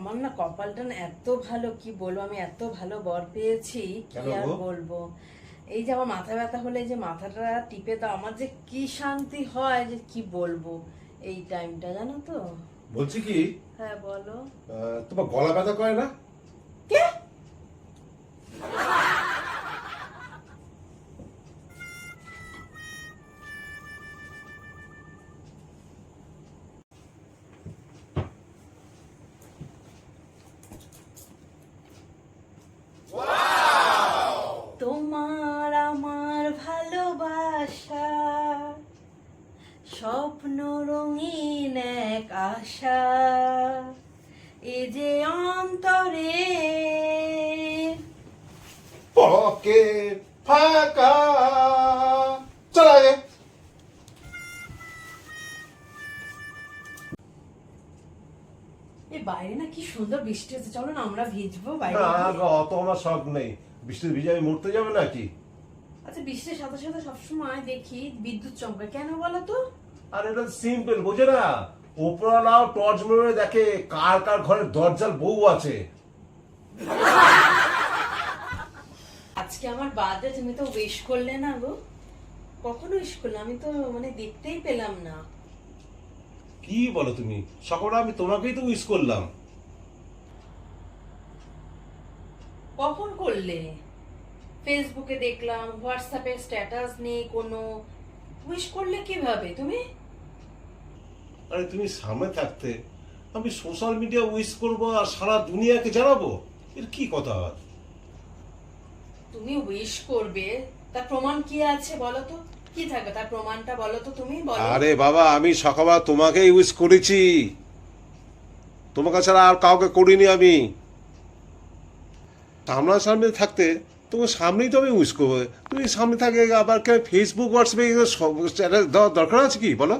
আমার না কপালটা না এত ভালো কি বলব আমি এত ভালো বর পেয়েছি কি আর বলব? এই যে আমার মাথা ব্যথা হলে এই যে মাথাটা টিপে দাও আমার যে কি শান্তি হয় যে কি বলব এই টাইমটা জানো তো? বলছি কি? হ্যাঁ বলো। তোমার গলা ব্যথা করে না? ভালোবাসা স্বপ্ন রঙিন এক আশা। এ যে অন্তরে পকে ফাঁকা চল আগে। বাইরে না কি সুন্দর বৃষ্টি হচ্ছে চলো না আমরা ভিজবো বাইরে। অত আমার শখ নেই। বৃষ্টির ভিজে আমি মরতে যাবে নাকি? আচ্ছা বৃষ্টির সাথে সাথে সবসময় দেখি বিদ্যুৎ চমকায় কেন বলো তো? আর এটা সিম্পল বোঝে না। ওপরওয়ালাও টর্চ মেরে দেখে কার কার ঘরে দরজাল বউ আছে। আজকে আমার বার্থডে তুমি তো উইশ করলে না গো। কখনো উইশ করলে? আমি তো মানে দেখতেই পেলাম না। কি বলো তুমি? সকালে আমি তোমাকেই তো উইশ করলাম। কখন করলে? ফেসবুকে দেখলাম হোয়াটসঅ্যাপে স্ট্যাটাস নেই কোনো। উইশ করলে কীভাবে তুমি? আরে তুমি সামনে থাকতে আমি সোশ্যাল মিডিয়া উইশ করব আর সারা দুনিয়াকে জানাব? এর কি কথা? তুমি উইশ করবে তার প্রমাণ কি আছে বলো তো? কি থাকবে তার প্রমাণটা বলো তো তুমি বলো। আরে বাবা আমি সকালবেলা তোমাকেই উইশ করেছি। তোমাকে ছাড়া আর কাউকে করিনি আমি। সামনা সামনে থাকতে তোমার সামনেই তো আমি উস্কো করব তুমি সামনে থাকে আবার ফেসবুক হোয়াটসঅ্যাপে দেওয়ার দরকার আছে কি? বলো।